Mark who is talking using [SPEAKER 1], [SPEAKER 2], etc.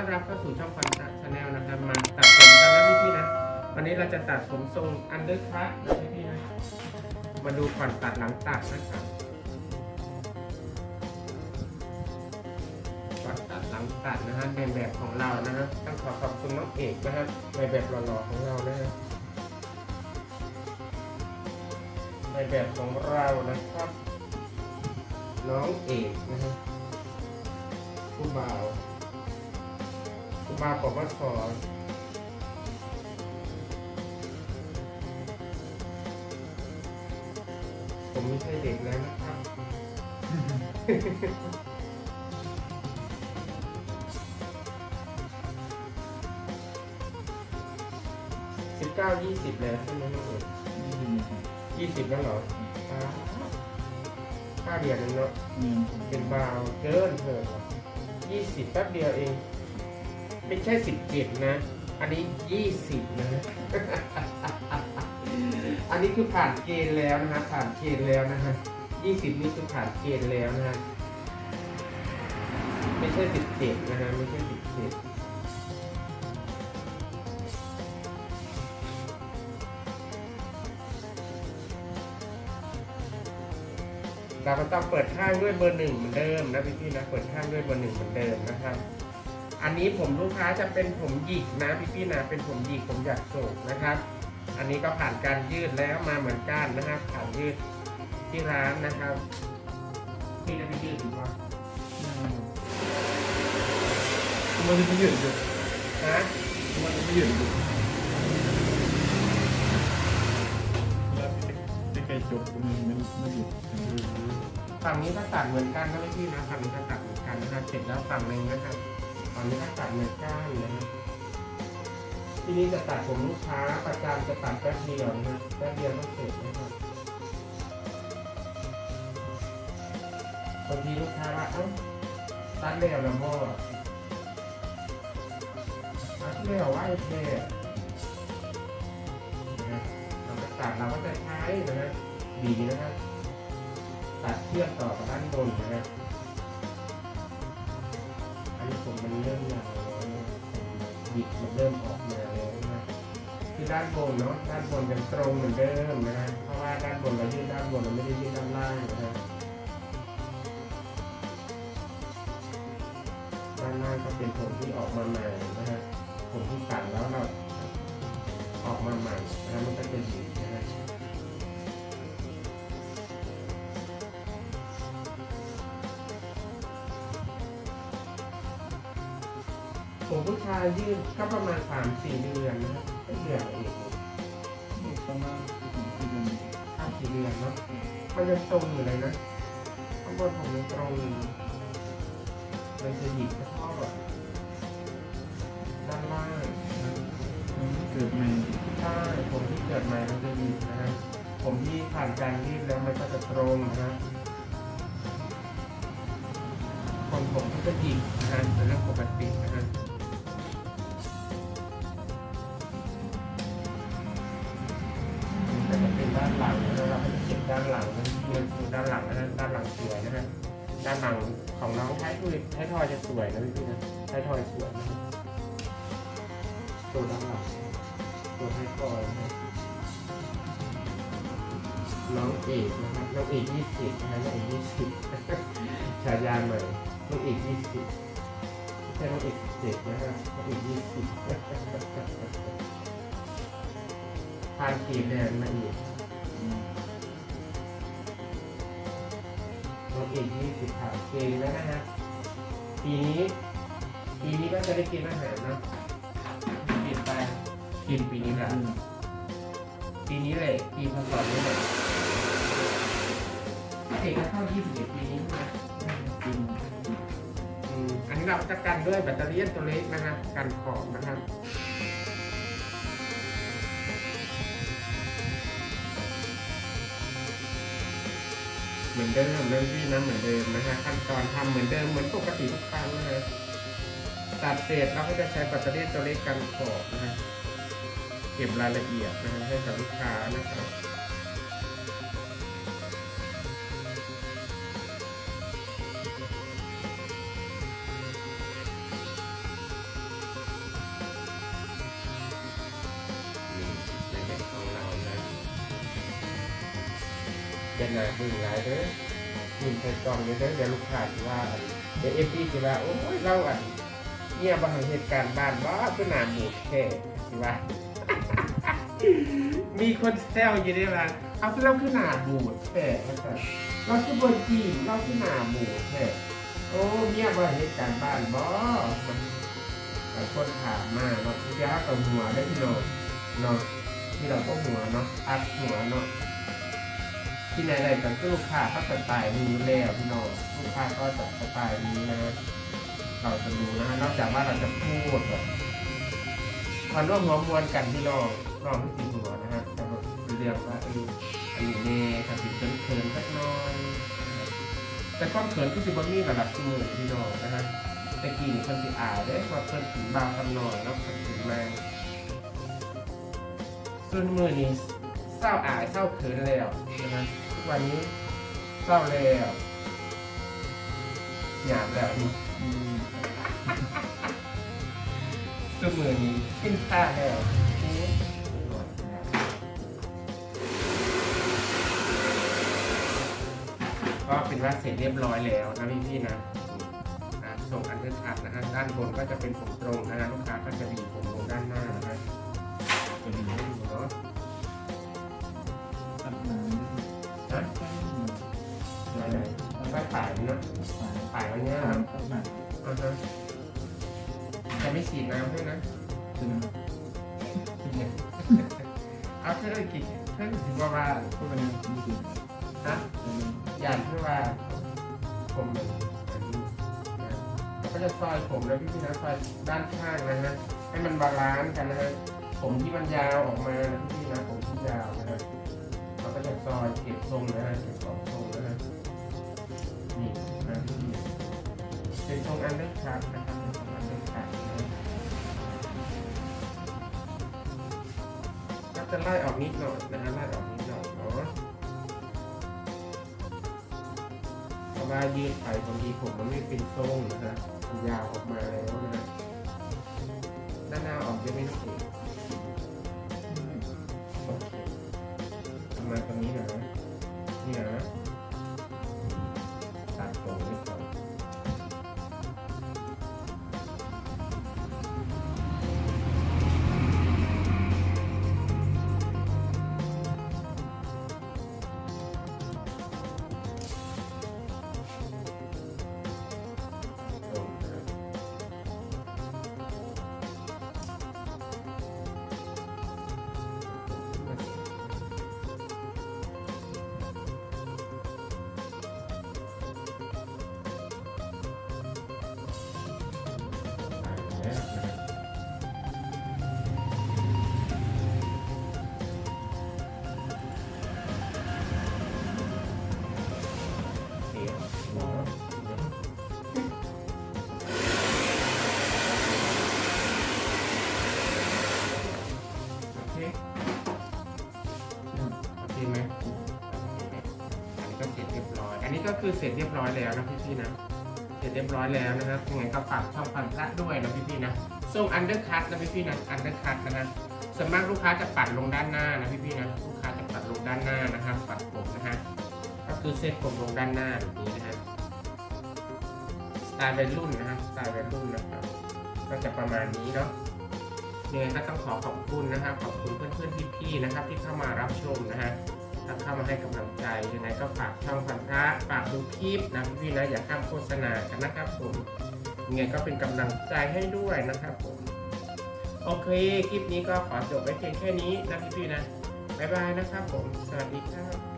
[SPEAKER 1] ต้อนรับเข้าสู่ช่องคอนซัทชาแนลนะครับมาตัดผมกันนะพี่ๆนะ วันนี้เราจะตัดผมทรงอันเดอร์คัทนะพี่ๆนะ มาดูก่อนตัดหลังตัดนะครับก่อนตัดหลังตัดนะฮะในแบบของเรานะฮะต้องขอขอบคุณน้องเอกนะฮะในแบบหล่อๆของเรานะฮะในแบบของเรานะครับ น้องเอกนะฮะผู้บ่าว ผู้บ่าวบอกว่าขอผมไม่ใช่เด็กแล้วนะครับ สิบเก้ายี่สิบแล้วใช่ไหมน้องเอกยี่สิบแล้วเหรออ่าเดือนนึงเนาะ เป็นบาวเกินเถอะยี่สิบแป๊บเดียวเอง ไม่ใช่สิบเจ็ดนะ อันนี้ยี่สิบนะ อันนี้คือผ่านเกณฑ์แล้วนะฮะผ่านเกณฑ์แล้วนะฮะยี่สิบนี่คือผ่านเกณฑ์แล้วนะฮะไม่ใช่สิบเจ็ดนะฮะไม่ใช่สิบเจ็ดเราก็ต้องเปิดข้างด้วยเบอร์หนึ่งเหมือนเดิมนะพี่ๆนะเปิดข้างด้วยเบอร์หนึ่งเหมือนเดิมนะครับ อันนี้ผมลูกค้าจะเป็นผมหยิกนะพี่ๆนะเป็นผมหยิกผมอยากโศกนะครับ อันนี้ก็ผ่านการยืดแล้วมาเหมือนกันนะครับผ่านยืดที่ร้านนะครับพี่จะไปยืดหรือเปล่า
[SPEAKER 2] มันจะไม่หยุดอยู่
[SPEAKER 1] ฮะ
[SPEAKER 2] มันจะไม่หยุดอยู่แล้วที่ใครจบมันไม่ไม่หยุด
[SPEAKER 1] ฝั่งนี้ก็ตัดเหมือนกันนะพี่ๆนะฝั่งนี้ก็ตัดเหมือนกันนะครับเสร็จแล้วฝั่งหนึ่งนะครับ ฝั่งนี้ก็ตัดเหมือนกันนะครับที่นี้จะตัดผมลูกค้าประจำจะตัดแป๊บเดียวนะครับแป๊บเดียวก็เสร็จนะครับบางทีลูกค้าว่าเอ้าตัดเร็วนะพ่อตัดเร็วว่าไอ้เท่นะเราก็ตัดเราก็จะใช้นะฮะดีนะครับตัดเชือกต่อกับด้านบนนะครับ เริ่มยาวแล้วนผมบิดมันเริ่มออกมาแล้วนะคือด้านบนเนาะด้านบนยังตรงเหมือนเดิมนะฮะเพราะว่าด้านบนเรายืดด้านบนเราไม่ได้ยืดด้านล่างนะฮะด้านล่างก็เป็นผมที่ออกมาใหม่นะฮะผมที่ตัดแล้วเราออกมาใหม่นะมันก็จะดีนะฮะ ผมผู้ชายยืดก็ประมาณสามสี่เดือนนะครับเดือนเอง
[SPEAKER 2] ประมาณสี่เดือน
[SPEAKER 1] สามสี่เดือนเนาะมันจะตรงอยู่เลยนะข้างบนผมยังตรงมันจะหยิบเฉพาะแบบด้านล่างนะ
[SPEAKER 2] เกิดใหม่
[SPEAKER 1] ใช่ผมที่เกิดใหม่มันจะหยิบนะฮะผมที่ผ่านการยืดแล้วมันก็จะตรงนะฮะคนผมก็จะหยิบนะฮะเป็นเรื่องปกตินะฮะ นหลังของน้องท้ายทอยท้ายทอยจะสวยนะพี่นะท้ายทอยสวยนะตัวด้านหลังตัวท้ายทอยนะน้องเอกนะครับน้องเอกยี่สิบนะฮะน้องเอกยี่สิบฉายาใหม่น้องเอกยี่สิบไม่ใช่น้องเอกเจ็ดนะฮะน้องเอกยี่สิบทานกีบแดงมาอีก ลดอีกยี่สิบขาเกงแล้วนะฮะปีนี้ปีนี้ก็จะได้กินอาหารเนอะกินไปกินปีนี้แหละปีนี้เลยปีพศนี้เลยเอกก็เข้ายี่สิบเอ็ดปีนี้ใช่ไหม
[SPEAKER 2] จริง
[SPEAKER 1] อืมอันนี้เราจะกันด้วยแบตเตอรี่ตัวเล็กนะฮะกันขอบนะครับ เหมือนเดิมเริ่มที่นะเหมือนเดิมนะฮะขั้นตอนทำเหมือนเดิมเหมือนปกติทุกครั้งนะฮะตัดเศษเราก็จะใช้แบตเตอรี่ตัวเล็กกันขอบนะฮะเก็บรายละเอียดนะฮะให้กับลูกค้านะครับ หนาบึ้งหลายเด้อยินใส่กล่องเลยเด้อเดี๋ยวลูกค้าสิว่าเดี๋ยวเอฟซีสิว่าโอ้ยเราอันเนี่ยบางเหตุการณ์บ้านบ้าคือหนาบูดแค่สิว่ามีคนแซวอยู่ด้วยว่าเอาคือเราคือหนาบูดแค่เราคือบนจีนเราคือหนาบูดแค่โอ้เมียบางเหตุการณ์บ้านบ่มันหลายคนถามมาเนาะพี่ยากับหัวได้พี่น้องเนาะที่เราก็หัวเนาะอัดหัวเนาะ ที่ไหนๆกันก็ลูกค้าก็สไตล์นี้แล้วพี่น้องลูกค้าก็จะสไตล์นี้นะเราจะรู้นะฮะนอกจากว่าเราจะพูดแบบมันร่วมหัวมวลกันพี่น้องน้องที่สีหัวนะฮะจะแบบเรียกว่าอันนี้เน่ถ้าสิเขินเขินๆสักน้อยนแต่ความเขินที่สิบมีระดับมือพี่น้องนะฮะต่กี้นี่คนสิอ่ายเด้ว่าเพิ่นถึงบางคำนอยแล้วเพิ่นถึงมาส่วนมือนี้เศร้าอายเศร้าเขินแล้วนะฮะ วันนี้เศร้าแล้วหยาบแล้วนี่
[SPEAKER 2] อืม
[SPEAKER 1] เครื่อมือนี้ขึ้นค่าแล้วก็เป็นว่าเสร็จเรียบร้อยแล้วนะพี่พี่ๆนะส่งอันเดอร์คัทนะฮะด้านบนก็จะเป็นผมตรงนะฮะลูกค้าก็จะบีบผมลงด้านหน้านะฮะ เลยแล้วก็ถ่ายเนาะ
[SPEAKER 2] สาย
[SPEAKER 1] ถ่ายไว้เนี้ย
[SPEAKER 2] ตั
[SPEAKER 1] นะ
[SPEAKER 2] ดหนัง
[SPEAKER 1] อ่าฮะจะไม่ฉีดน้ำด้วยนะ
[SPEAKER 2] คือ
[SPEAKER 1] เอาเพื่อนกี่เพื่อนถึงว่าว่า
[SPEAKER 2] พวกนี้มีสิ
[SPEAKER 1] ฮะอย่างที่ว่าผมเหมือนอันนี้นะแล้วก็จะซอยผมแล้วพี่พี่นะซอยด้านข้างนะฮะให้มันบาลานซ์กันนะฮะผมที่มันยาวออกมานะพี่พี่นะผมที่ยาวนะฮะเราก็จะซอยเก็บทรงนะฮะเก็บสองทรงนะฮะ เป็นทรงอันเดอร์คัทนะครับเป็นทรงอันเดอร์คัทนะฮะก็จะไล่ออกนิดหน่อยนะฮะไล่ออกนิดหน่อยเนาะเพราะว่ายืดไปบางทีผมมันไม่เป็นทรงนะฮะมันยาวออกมาแล้วนะด้านหน้าออกจะไม่ต้องเอกโอเคประมาณตรงนี้นะ ก็เสร็จเรียบร้อย อันนี้ก็คือเสร็จเรียบร้อยแล้วนะพี่ๆนะ ร็จเรียบร้อยแล้วนะครับยังไงก็ฝากช่องฟันพระด้วยนะพี่ๆนะส่งอันเดอร์คัตนะพี่ๆนะอันเดอร์คัตนะนะส่วนมากลูกค้าจะปัดลงด้านหน้านะพี่ๆนะลูกค้าจะปัดลงด้านหน้านะครับปัดผมนะฮะก็คือเซตผมลงด้านหน้าแบบนี้นะฮะสไตล์วัยรุ่นนะฮะสไตล์วัยรุ่นนะครับก็จะประมาณนี้เนาะยังไงก็ต้องขอขอบคุณนะครับขอบคุณเพื่อนๆพี่ๆนะครับที่เข้ามารับชมนะฮะ เข้ามาให้กำลังใจยังไงก็ฝากช่องพันธะฝากดูคลิปนะพี่นะอย่าข้ามโฆษณากันนะครับผมยังไงก็เป็นกำลังใจให้ด้วยนะครับผมโอเคคลิปนี้ก็ขอจบไว้เพียงแค่นี้นะพี่ๆนะบ๊ายบายนะครับผม สวัสดีครับ